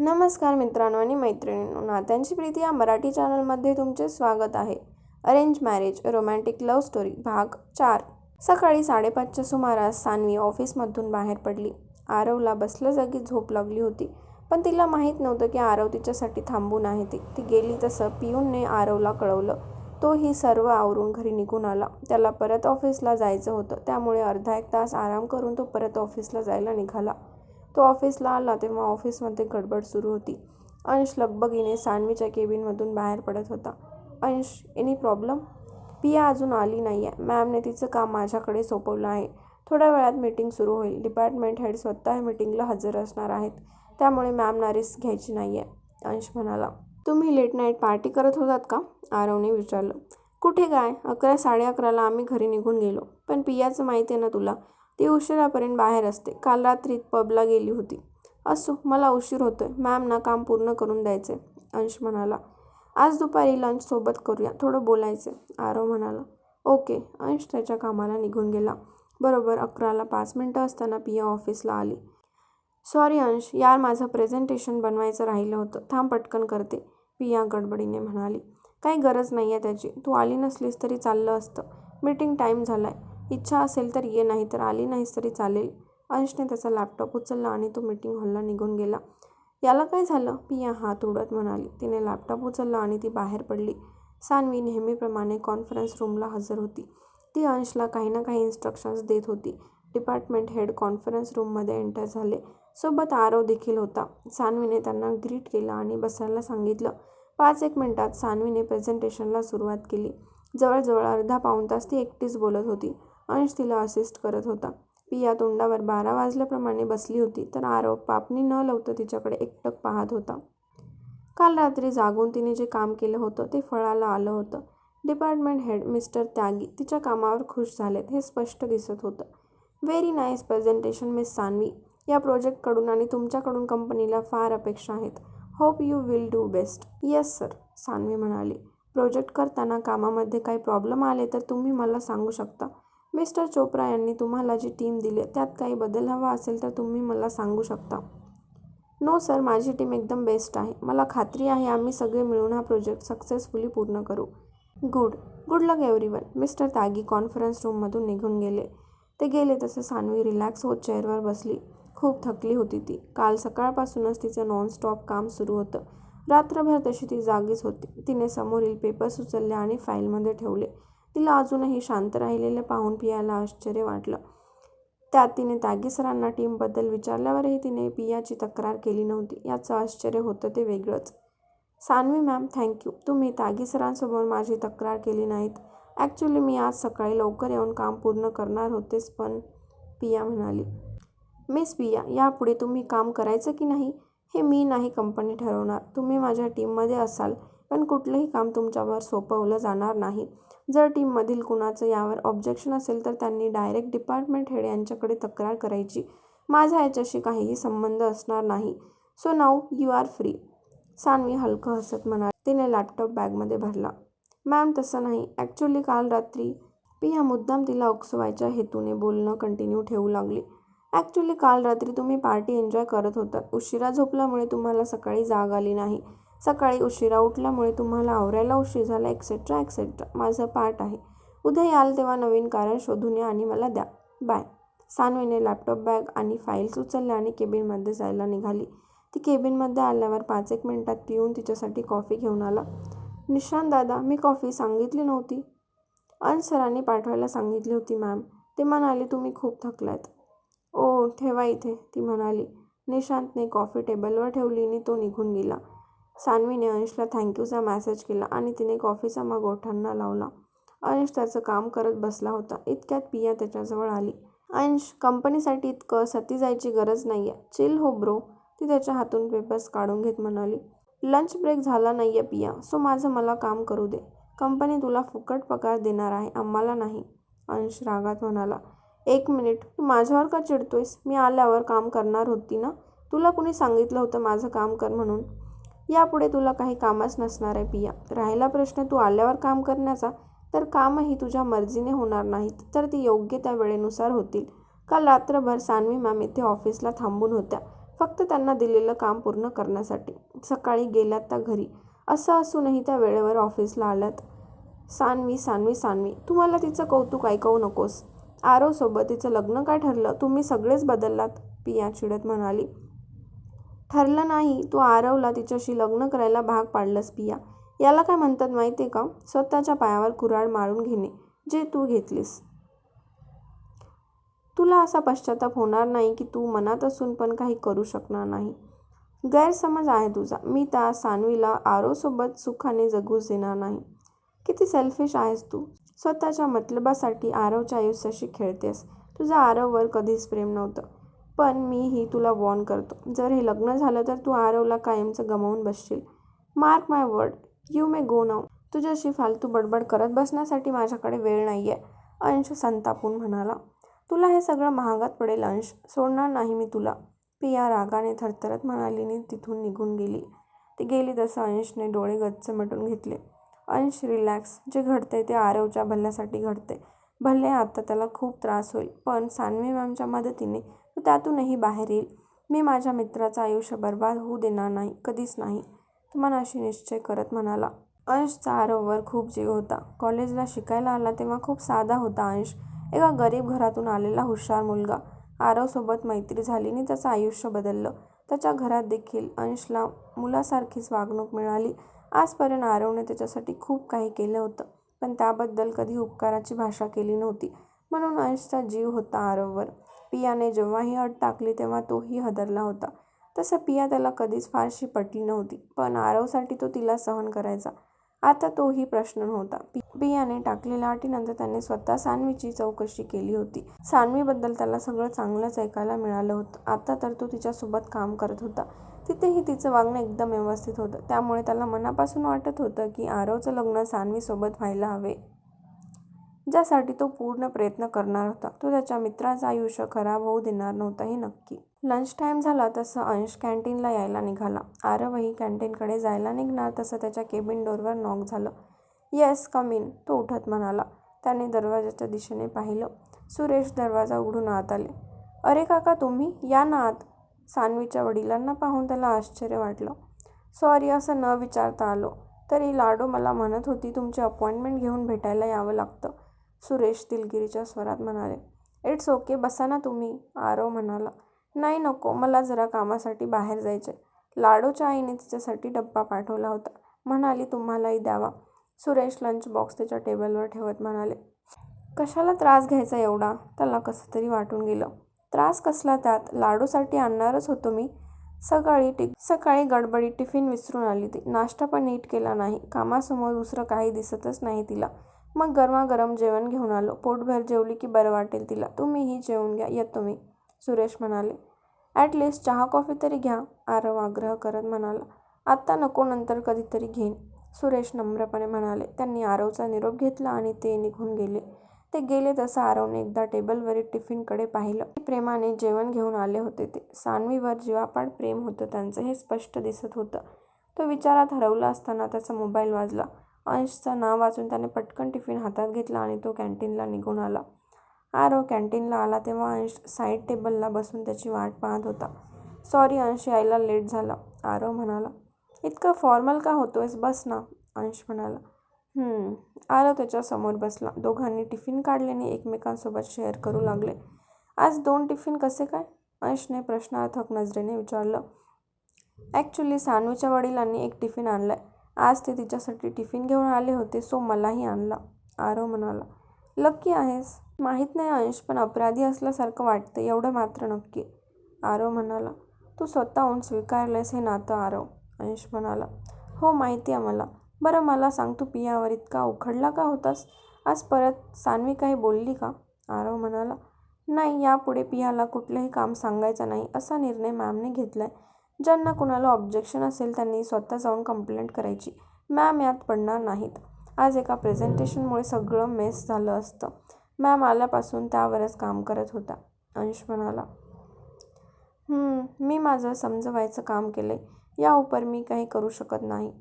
नमस्कार मित्रांनो आणि मैत्रिणींनो नात्यांची प्रीती या मराठी चॅनलमध्ये तुमचे स्वागत आहे. Arrange marriage romantic love story भाग चार. सकाळी साडेपाचच्या सुमारास सानवी ऑफिसमधून बाहेर पडली. आरवला बसल्या जागी झोप लागली होती पण तिला माहीत नव्हतं की आरव तिच्यासाठी थांबून आहे ती. ती गेली तसं पियूनने आरवला कळवलं. तो ही सर्व आवरून घरी निघून आला. त्याला परत ऑफिसला जायचं होतं. त्यामुळे अर्धा एक तास आराम करून तो परत ऑफिसला जायला निघाला. तो ऑफिसला आला तेव्हा ऑफिसमध्ये गडबड सुरू होती. अंश लगबगीने सानवीच्या केबिनमधून बाहेर पडत होता. अंश एनी प्रॉब्लेम? पिया अजून आली नाही आहे मॅमने तिचं काम माझ्याकडे सोपवलं आहे. थोड्या वेळात मीटिंग सुरू होईल. डिपार्टमेंट हेड स्वतः मीटिंगला हजर असणार आहेत. त्यामुळे मॅमना रिस्क घ्यायची नाही आहे अंश म्हणाला. तुम्ही लेट नाईट पार्टी करत होतात का? आरवने विचारलं. कुठे काय? अकरा साडे अकराला आम्ही घरी निघून गेलो. पण पियाचं माहिती आहे ना तुला. ती उशिरापर्यंत बाहेर असते. काल रात्री पबला गेली होती. असो मला उशीर होतोय. मॅमना काम पूर्ण करून द्यायचे अंश म्हणाला. आज दुपारी लंच सोबत करूया. थोडं बोलायचं आरव म्हणाला. ओके अंश त्याच्या कामाला निघून गेला. बरोबर अकराला पाच मिनटं असताना पिया ऑफिसला आली. सॉरी अंश यार माझं प्रेझेंटेशन बनवायचं राहिलं होतं. थांब पटकन करते पिया गडबडीने म्हणाली. काही गरज नाही आहे त्याची. तू आली नसलीस तरी चाललं असतं. मीटिंग टाईम झाला आहे इच्छा असेल तर ये नाही तर आली नाहीस तरी चालेल. अंशने त्याचा लॅपटॉप उचलला आणि तो मीटिंग हॉलला निघून गेला. याला काय झालं? पिया हात उडत म्हणाली. तिने लॅपटॉप उचलला आणि ती बाहेर पडली. सानवी नेहमीप्रमाणे कॉन्फरन्स रूमला हजर होती. ती अंशला काही ना काही इन्स्ट्रक्शन्स देत होती. डिपार्टमेंट हेड कॉन्फरन्स रूममध्ये एंटर झाले. सोबत आरव देखील होता. सानवीने त्यांना ग्रीट केलं आणि बसायला सांगितलं. पाच एक मिनिटात सानवीने प्रेझेंटेशनला सुरुवात केली. जवळजवळ अर्धा पाऊण तास ती एकटीच बोलत होती. अंश तिला असिस्ट करत होता. पिया तोंडावर बारा वाजल्याप्रमाणे बसली होती तर आरव पापणी न लवतं तिच्याकडे एकटक पाहत होता. काल रात्री जागून तिने जे काम केलं होतं ते फळाला आलं होतं. डिपार्टमेंट हेड मिस्टर त्यागी तिच्या कामावर खुश झालेत हे स्पष्ट दिसत होतं. Very nice presentation miss Sanvi. या प्रोजेक्टकडून आणि तुमच्याकडून कंपनीला फार अपेक्षा आहेत. Hope you will do best. Yes sir Sanvi म्हणाली. प्रोजेक्ट करताना कामामध्ये काही प्रॉब्लेम आले तर तुम्ही मला सांगू शकता. मिस्टर चोप्रा यांनी तुम्हाला जी टीम दिली त्यात काही बदल हवा असेल तर तुम्ही मला सांगू शकता. नो सर माझी टीम एकदम बेस्ट आहे. मला खात्री आहे आम्ही सगळे मिळून हा प्रोजेक्ट सक्सेसफुली पूर्ण करू. Good. Good luck everyone. Mister Tagi conference रूममधून निघून गेले. ते गेले तसे सानवी रिलॅक्स होत चेअरवर बसली. खूप थकली होती ती. काल सकाळपासूनच तिचं नॉनस्टॉप काम सुरू होतं. रात्रभर तशी ती जागीच होती. तिने समोरील पेपर्स उचलले आणि फाईलमध्ये ठेवले. तिला अजूनही शांत राहिलेले पाहून पियाला आश्चर्य वाटलं. त्यात तिने त्यागी सरांना टीमबद्दल विचारल्यावरही तिने पियाची तक्रार केली नव्हती. याचं आश्चर्य होतं ते वेगळंच. सान्वी मॅम थँक्यू तुम्ही त्यागी सरांसमोर माझी तक्रार केली नाहीत. ॲक्च्युली मी आज सकाळी लवकर येऊन काम पूर्ण करणार होतेच पण पिया म्हणाली मिस पिया यापुढे तुम्ही काम करायचं की नाही? हे मी नाही कंपनी ठरवणार. तुम्ही माझ्या टीममध्ये असाल पण कुठलंही काम तुमच्यावर सोपवलं जाणार नाही. जर टीममधील कुणाचं यावर ऑब्जेक्शन असेल तर त्यांनी डायरेक्ट डिपार्टमेंट हेड यांच्याकडे तक्रार करायची. माझा याच्याशी काहीही संबंध असणार नाही. So now you are free Sanvi हलकं हसत म्हणाली. तिने लॅपटॉप बॅगमध्ये भरला. मॅम तसं नाही. ॲक्च्युली काल रात्री पिया मुद्दाम तिला उकसवायच्या हेतूने बोलणं कंटिन्यू ठेवू लागली. ॲक्च्युली काल रात्री तुम्ही पार्टी एन्जॉय करत होतात. उशिरा झोपल्यामुळे तुम्हाला सकाळी जाग आली नाही. सकाळी उशिरा उठल्यामुळे तुम्हाला आवरायला उशीर झाला एक्सेट्रा एक्सेट्रा माझं पार्ट आहे. उद्या याल तेव्हा नवीन कारण शोधून या आणि मला द्या. बाय सानवीने लॅपटॉप बॅग आणि फाईल्स उचलल्या आणि केबिनमध्ये जायला निघाली. ती केबिनमध्ये आल्यावर पाच एक मिनिटात पिऊन तिच्यासाठी कॉफी घेऊन आला. निशांत दादा मी कॉफी सांगितली नव्हती. अन सरांनी पाठवायला सांगितली होती मॅम ते म्हणाले तुम्ही खूप थकलात ओ ठेवा इथे ती म्हणाली. निशांतने कॉफी टेबलवर ठेवली आणि तो निघून गेला. सान्वीने अंशला थँक्यूचा मॅसेज केला आणि तिने कॉफीचा मग ओठांना लावला. अंश त्याचं काम करत बसला होता. इतक्यात पिया त्याच्याजवळ आली. अंश कंपनीसाठी इतकं सती जायची गरज नाही आहे चिल हो ब्रो. ती त्याच्या हातून पेपर्स काढून घेत म्हणाली. लंच ब्रेक झाला नाही आहे पिया. सो माझं मला काम करू दे. कंपनी तुला फुकट पगार देणार आहे. आम्हाला नाही. अंश रागात म्हणाला. एक मिनिट. तू माझ्यावर का चिडतोयस? मी आल्यावर काम करणार होती ना? तुला कुणी सांगितलं होतं माझं काम कर म्हणून? यापुढे तुला काही कामच नसणार आहे पिया. राहिला प्रश्न तू आल्यावर काम करण्याचा तर कामही तुझ्या मर्जीने होणार नाहीत तर ती योग्य त्या वेळेनुसार होतील. काल रात्रभर सानवी मॅम इथे ऑफिसला थांबून होत्या फक्त त्यांना दिलेलं काम पूर्ण करण्यासाठी. सकाळी गेल्यात त्या घरी. असं असूनही त्या वेळेवर ऑफिसला आल्यात. सानवी सानवी सानवी तू मला तिचं कौतुक ऐकवू नकोस. आरोसोबत तिचं लग्न काय ठरलं? तुम्ही सगळेच बदललात पिया चिडत म्हणाली. ठरलं नाही तू आरवला तिच्याशी लग्न करायला भाग पाडलंस पिया. याला काय म्हणतात माहिती आहे का? स्वतःच्या पायावर कुऱ्हाड मारून घेणे जे तू घेतलीस. तुला असा पश्चाताप होणार नाही की तू मनात असून पण काही करू शकणार नाही. गैरसमज आहे तुझा. मी त्या सानवीला आरोसोबत सुखाने जगूच देणार नाही. किती सेल्फिश आहेस तू. स्वतःच्या मतलबासाठी आरवच्या आयुष्याशी खेळतेस. तुझं आरववर कधीच प्रेम नव्हतं. पण मीही तुला वॉर्न करतो. जर हे लग्न झालं तर तू आरवला कायमचं गमावून बसशील. Mark my word you may go now तुझ्याशी फालतू बडबड करत बसण्यासाठी माझ्याकडे वेळ नाही आहे अंश संतापून म्हणाला. तुला हे सगळं महागात पडेल अंश. सोडणार नाही मी तुला. पिया रागाने थरथरत म्हणालीने तिथून निघून गेली. ती गेली तसं अंशने डोळे गच्च मिटून घेतले. अंश रिलॅक्स जे घडते ते आरवच्या भल्यासाठी घडते भले आता त्याला खूप त्रास होईल पण सानवी मॅमच्या मदतीने तो त्यातूनही बाहेर येईल. मी माझ्या मित्राचं आयुष्य बर्बाद होऊ देणार नाही कधीच नाही. तो मनाशी निश्चय करत म्हणाला अंशचा आरववर खूप जीव होता. कॉलेजला शिकायला आला तेव्हा खूप साधा होता अंश. एका गरीब घरातून आलेला हुशार मुलगा. आरवसोबत मैत्री झाली आणि त्याचं आयुष्य बदललं. त्याच्या घरात देखील अंशला मुलासारखीच वागणूक मिळाली. आजपर्यंत आरवने त्याच्यासाठी खूप काही केलं होतं पण त्याबद्दल कधी उपकाराची भाषा केली नव्हती. म्हणून अंशचा जीव होता आरववर. पियाने जेव्हाही अट टाकली तेव्हा तोही हदरला होता. तसं पिया त्याला कधीच फारशी पटली नव्हती पण आरवसाठी तो तिला सहन करायचा. आता तोही प्रश्न नव्हता. पियाने टाकलेल्या अटीनंतर त्याने स्वतः सान्वीची चौकशी केली होती. सान्वीबद्दल त्याला सगळं चांगलंच ऐकायला मिळालं होतं. आता तर तो तिच्यासोबत काम करत होता. तिथेही तिचं वागणं एकदम व्यवस्थित होतं. त्यामुळे त्याला मनापासून वाटत होतं की आरवचं लग्न सान्वीसोबत व्हायला हवे. ज्यासाठी तो पूर्ण प्रयत्न करणार होता. तो त्याच्या मित्राचं आयुष्य खराब होऊ देणार नव्हता हे नक्की. लंच टाईम झाला तसं अंश कॅन्टीनला यायला निघाला. आरवही कॅन्टीनकडे जायला निघणार तसं त्याच्या केबिन डोरवर नॉक झालं. येस कम इन तो उठत म्हणाला. त्याने दरवाजाच्या दिशेने पाहिलं. सुरेश दरवाजा उघडून आत आले. अरे काका तुम्ही? या ना आत. सानवीच्या वडिलांना पाहून त्याला आश्चर्य वाटलं. सॉरी असं न विचारता आलो. तरी लाडो मला म्हणत होती तुमची अपॉइंटमेंट घेऊन भेटायला यावं लागतं. सुरेश दिलगिरीच्या स्वरात म्हणाले इट्स ओके बसा ना तुम्ही आरव म्हणाला. नाही नको मला जरा कामासाठी बाहेर जायचे लाडूच्या आईने तिच्यासाठी डब्बा पाठवला होता. म्हणाली तुम्हालाही द्यावा. सुरेश लंच बॉक्स त्याच्या टेबलवर ठेवत म्हणाले कशाला त्रास घ्यायचा एवढा? त्याला कसं तरी वाटून गेलं. त्रास कसला त्यात? लाडूसाठी आणणारच होतो मी. सकाळी टि सकाळी गडबडीत टिफिन विसरून आली ती. नाश्ता पण नीट केला नाही. कामासमोर दुसरं काही दिसतच नाही तिला. मग गरमागरम जेवण घेऊन आलो. पोटभर जेवली की बरं वाटेल तिला. तुम्हीही जेवून घ्या. येतो मी सुरेश म्हणाले. ॲटलिस्ट चहा कॉफी तरी घ्या आरव आग्रह करत म्हणाला. आत्ता नको नंतर कधीतरी घेईन. सुरेश नम्रपणे म्हणाले. त्यांनी आरवचा निरोप घेतला आणि ते निघून गेले. ते गेले तसं आरवने एकदा टेबलवरील टिफिनकडे पाहिलं. प्रेमाने जेवण घेऊन आले होते ते. सानवीवर जीवापाड प्रेम होतं त्यांचं हे स्पष्ट दिसत होतं. तो विचारात हरवला असताना त्याचा मोबाईल वाजला. अंशचं नाव वाचून त्याने पटकन टिफिन हातात घेतला आणि तो कॅन्टीनला निघून आला. आरव कॅन्टीनला आला तेव्हा अंश साईड टेबलला बसून त्याची वाट पाहत होता. सॉरी अंश यायला लेट झाला. आरव म्हणाला इतकं फॉर्मल का होतोयस? बस ना. अंश म्हणाला आरव त्याच्यासमोर बसला. दोघांनी टिफिन काढल्याने एकमेकांसोबत शेअर करू लागले. आज दोन टिफिन कसे काय? अंशने प्रश्नार्थक नजरेने विचारलं. ॲक्च्युली सानूच्या वडिलांनी एक टिफिन आणलाय. आज ते तिच्यासाठी टिफिन घेऊन आले होते सो मलाही आणला. आरव म्हणाला लक्की आहेस. माहीत नाही अंश पण अपराधी असल्यासारखं वाटतं एवढं मात्र नक्की. आरव म्हणाला तू स्वतःहून स्वीकारलेस हे नातं आरव. अंश म्हणाला हो माहिती आहे मला. बरं मला सांग तू पियावर इतका उखडला का होतास? आज परत सान्वी काही बोलली का? आरव म्हणाला नाही यापुढे पियाला कुठलंही काम सांगायचं नाही असा निर्णय मॅमने घेतला आहे ज्यांना कुणाला ऑब्जेक्शन असेल त्यांनी स्वतः जाऊन कंप्लेंट करायची. मॅम यात पडणार नाहीत. आज एका प्रेझेंटेशनमुळे सगळं मेस झालं असतं. मॅम आल्यापासून त्यावरच काम करत होता. अंश म्हणाला मी माझं समजवायचं काम केलं आहे या उपर मी काही करू शकत नाही.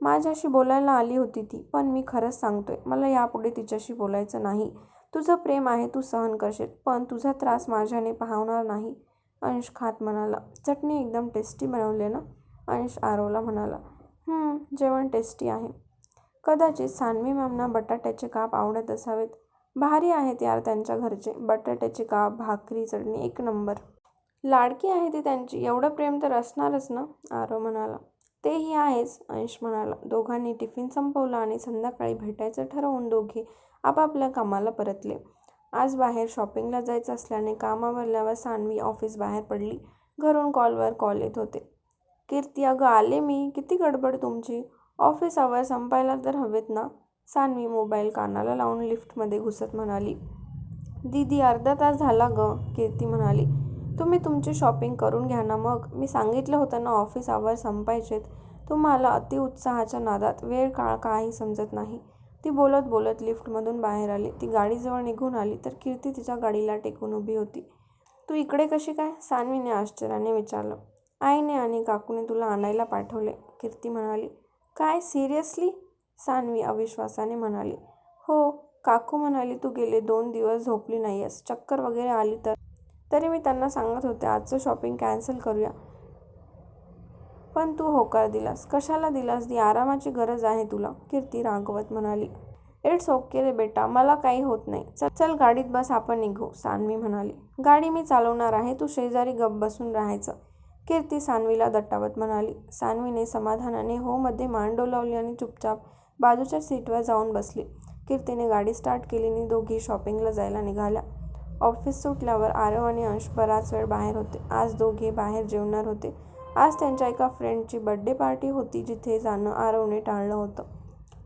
माझ्याशी बोलायला आली होती ती पण मी खरंच सांगतोय मला यापुढे तिच्याशी बोलायचं नाही. तुझं प्रेम आहे तू सहन करशील पण तुझा त्रास माझ्याने पाहणार नाही. अंश खात म्हणाला चटणी एकदम टेस्टी बनवली ना? अंश आरवला म्हणाला जेवण टेस्टी आहे. कदाचित सानवी मॅमना बटाट्याचे काप आवडत असावेत. भारी आहेत यार त्यांच्या घरचे. बटाट्याचे काप भाकरी चटणी एक नंबर. लाडकी आहे ती त्यांची. एवढं प्रेम तर असणारच ना? आरव म्हणाला. तेही आहेच अंश म्हणाला. दोघांनी टिफिन संपवला आणि संध्याकाळी भेटायचं ठरवून दोघे आपापल्या कामाला परतले. आज बाहेर शॉपिंगला जायचं असल्याने कामावरल्यावर सानवी ऑफिस बाहेर पडली. घरून कॉलवर कॉल येत होते. कीर्ती अगं आले मी. किती गडबड तुमची? ऑफिस आवर संपायला तर हवेत ना? सानवी मोबाईल कानाला लावून लिफ्टमध्ये घुसत म्हणाली. दीदी अर्धा तास झाला ग कीर्ती म्हणाली. तुम्ही तुमची शॉपिंग करून घ्या ना मग. मी सांगितलं होतं ना ऑफिस आवर संपायचेत. तुम्हाला अतिउत्साहाच्या नादात वेळ काळ काही समजत नाही. ती बोलत बोलत लिफ्टमधून बाहेर आली. ती गाडीजवळ निघून आली तर कीर्ती तिच्या गाडीला टेकून उभी होती. तू इकडे कशी काय? सान्वीने आश्चर्याने विचारलं. आईने आणि काकूने तुला आणायला पाठवले. कीर्ती म्हणाली. काय? सिरियसली? सान्वी अविश्वासाने म्हणाली. हो. काकू म्हणाली तू गेले दोन दिवस झोपली नाहीयेस. चक्कर वगैरे आली तर? तरी मी त्यांना सांगत होते आजचं शॉपिंग कॅन्सल करूया. पण तू होकार दिलास. कशाला दिलास? दी आरामाची गरज आहे तुला कीर्ती रागवत म्हणाली. इट्स ओके रे बेटा मला काही होत नाही. चल चल गाडीत बस आपण निघू सानवी म्हणाली. गाडी मी चालवणार आहे तू शेजारी गप बसून राहायचं. कीर्ती सानवीला दट्टावत म्हणाली. सानवीने समाधानाने होमध्ये मान डोलावली आणि चुपचाप बाजूच्या सीटवर जाऊन बसली. कीर्तीने गाडी स्टार्ट केली आणि दोघी शॉपिंगला जायला निघाल्या. ऑफिस सुटल्यावर आरव आणि अंश बराच वेळ बाहेर होते. आज दोघे बाहेर जेवणार होते. आज त्यांच्या एका फ्रेंडची बड्डे पार्टी होती जिथे जाणं आरवने टाळलं होतं.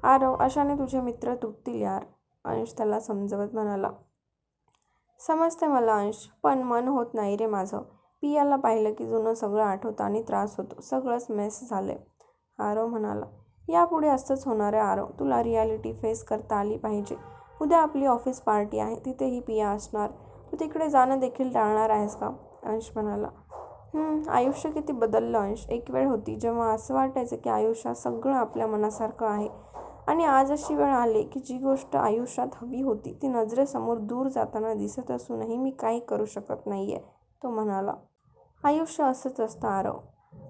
आरव अशाने तुझे मित्र तुटतील यार अंश त्याला समजवत म्हणाला. समजते मला अंश पण मन होत नाही रे माझं. पियाला पाहिलं की जुनं सगळं आठवतं आणि त्रास होतो. सगळंच मेस झाले आरव म्हणाला. यापुढे असंच होणार आहे आरव. तुला रियालिटी फेस करता आली पाहिजे. उद्या आपली ऑफिस पार्टी आहे. तिथेही पिया असणार. तू तिकडे जाणं देखील टाळणार आहेस का? अंश म्हणाला. आयुष्य किती बदललं अंश एक वेळ होती जेव्हा असं वाटायचं की आयुष्यात सगळं आपल्या मनासारखं आहे. आणि आज अशी वेळ आली की जी गोष्ट आयुष्यात हवी होती ती नजरेसमोर दूर जाताना दिसत असूनही मी काही करू शकत नाही आहे तो म्हणाला. आयुष्य असंच असतं आरव.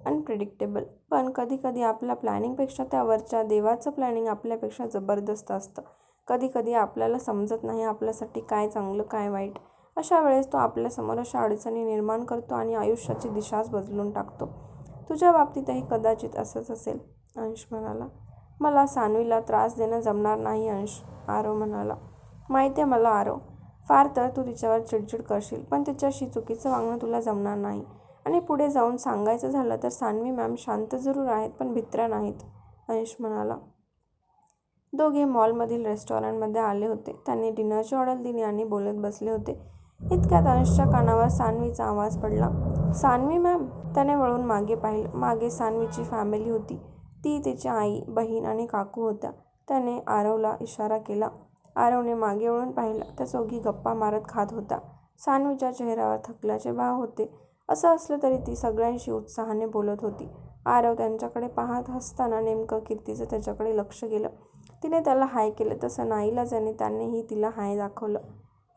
अनप्रिडिक्टेबल पण कधी कधी आपल्या प्लॅनिंगपेक्षा त्यावरच्या देवाचं प्लॅनिंग आपल्यापेक्षा जबरदस्त असतं. कधी कधी आपल्याला समजत नाही आपल्यासाठी काय चांगलं काय वाईट. अशा वेळेस तो आपल्यासमोर अशा अडचणी निर्माण करतो आणि आयुष्याची दिशाच बदलून टाकतो. तुझ्या बाबतीतही कदाचित असंच असेल अंश म्हणाला. मला सानवीला त्रास देणं जमणार नाही अंश आरो म्हणाला. माहिती आहे मला आरो. फार तर तू तिच्यावर चिडचिड करशील पण तिच्याशी चुकीचं वागणं तुला जमणार नाही. आणि पुढे जाऊन सांगायचं झालं तर सानवी मॅम शांत जरूर आहेत पण भित्रा नाहीत अंश म्हणाला. दोघे मॉलमधील रेस्टॉरंटमध्ये आले होते. त्यांनी डिनरची ऑर्डर दिली आणि बोलत बसले होते. इतक्यात अंशच्या कानावर सान्वीचा आवाज पडला. सान्वी मॅम? त्याने वळून मागे पाहिलं. मागे सान्वीची फॅमिली होती. ती तिची आई बहीण आणि काकू होत्या. त्याने आरवला इशारा केला. आरवने मागे वळून पाहिलं. त्या चौघी गप्पा मारत खात होता सान्वीच्या चेहऱ्यावर थकल्याचे भाव होते. असं असलं तरी ती सगळ्यांशी उत्साहाने बोलत होती. आरव त्यांच्याकडे पाहत असताना नेमकं कीर्तीचं त्याच्याकडे लक्ष गेलं. तिने त्याला हाय केलं तसं नाईलाजाने त्यानेही तिला हाय दाखवलं.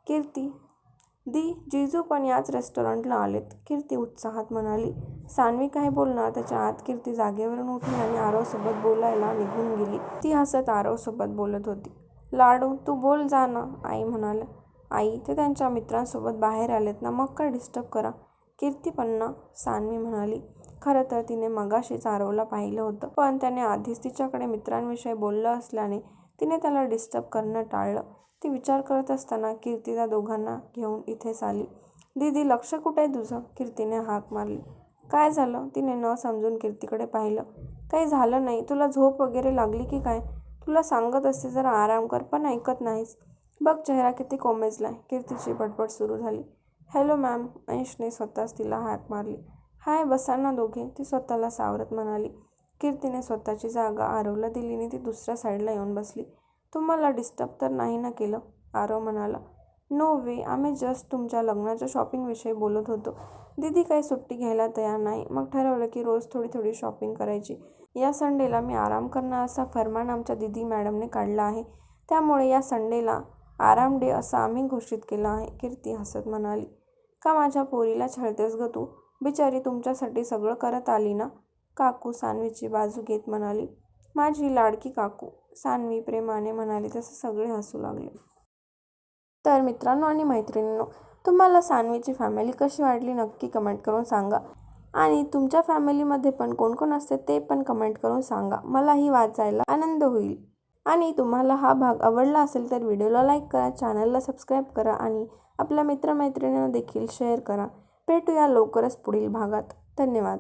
कीर्ती दी जिजू पण याच रेस्टॉरंटला आलेत कीर्ती उत्साहात म्हणाली. सान्वी काय बोलणार त्याच्या आत कीर्ती जागेवरून उठली आणि आरवसोबत बोलायला निघून गेली. ती हसत आरवसोबत बोलत होती. लाडू तू बोल जा ना आई म्हणाल्या. आई ते त्यांच्या मित्रांसोबत बाहेर आलेत ना मग काय डिस्टर्ब करा. कीर्ती पण ना सान्वी म्हणाली. खरं तर तिने मगाशीच आरवला पाहिलं होतं पण त्याने आधीच तिच्याकडे मित्रांविषयी बोललं असल्याने तिने त्याला डिस्टर्ब करणं टाळलं. ती विचार करत असताना कीर्ती त्या दोघांना घेऊन इथेच आली. दीदी लक्ष कुठे आहे तुझं? कीर्तीने हाक मारली. काय झालं? तिने न समजून कीर्तीकडे पाहिलं. काही झालं नाही. तुला झोप वगैरे लागली की काय? तुला सांगत असते जरा आराम कर पण ऐकत नाहीस. बघ चेहरा किती कोमेजलाय. कीर्तीची बडबड सुरू झाली. हॅलो मॅम अंशने स्वतःच तिला हाक मारली. हाय बसा ना दोघे ती स्वतःला सावरत म्हणाली. कीर्तीने स्वतःची जागा आरवला दिलीने ती दुसऱ्या साईडला येऊन बसली. तुम्हाला डिस्टर्ब तर नाही ना केलं? आरव म्हणाला. नो वे आम्ही जस्ट तुमच्या लग्नाच्या शॉपिंगविषयी बोलत होतो. दीदी काही सुट्टी घ्यायला तयार नाही. मग ठरवलं की रोज थोडी थोडी शॉपिंग करायची. या संडेला मी आराम करणार असा फरमान आमच्या दिदी मॅडमने काढला आहे. त्यामुळे या संडेला आराम डे असं आम्ही घोषित केलं आहे कीर्ती हसत म्हणाली. का माझ्या पोरीला छळतेस ग तू? बिचारी तुमच्यासाठी सगळं करत आली ना? काकू सानवीची बाजू घेत म्हणाली माझी लाडकी काकू सानवी प्रेमाने म्हणाली तसे सगळे हसू लागले. तर मित्रांनो आणि मैत्रिणींनो तुम्हाला सानवीची फॅमिली कशी वाटली नक्की कमेंट करून सांगा. आणि तुमच्या फॅमिलीमध्ये पण कोण कोण असते ते पण कमेंट करून सांगा. मलाही वाचायला आनंद होईल. आणि तुम्हाला हा भाग आवडला असेल तर व्हिडिओला लाईक करा चॅनलला सबस्क्राईब करा आणि आपल्या मित्रमैत्रिणींना देखील शेअर करा. भेटूया लवकरच पुढील भागात. धन्यवाद.